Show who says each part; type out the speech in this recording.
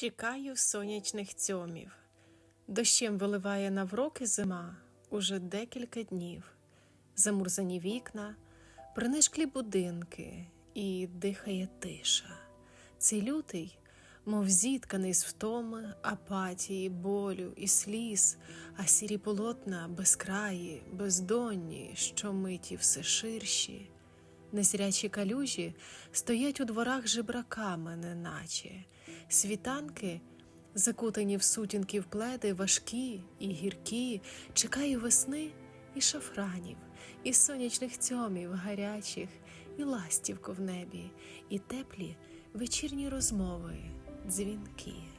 Speaker 1: Чекаю сонячних цьомів. Дощем виливає навроки зима уже декілька днів. Замурзані вікна, принишклі будинки і дихає тиша. Цей лютий, мов зітканий з втоми, апатії, болю і сліз, а сірі полотна безкраї, бездонні, що миті все ширші. Незрячі калюжі стоять у дворах жебраками, неначе світанки, закутані в сутінки пледи, важкі і гіркі, чекаю весни і шафранів, і сонячних цьомів гарячих, і ластівку в небі, і теплі вечірні розмови, дзвінки.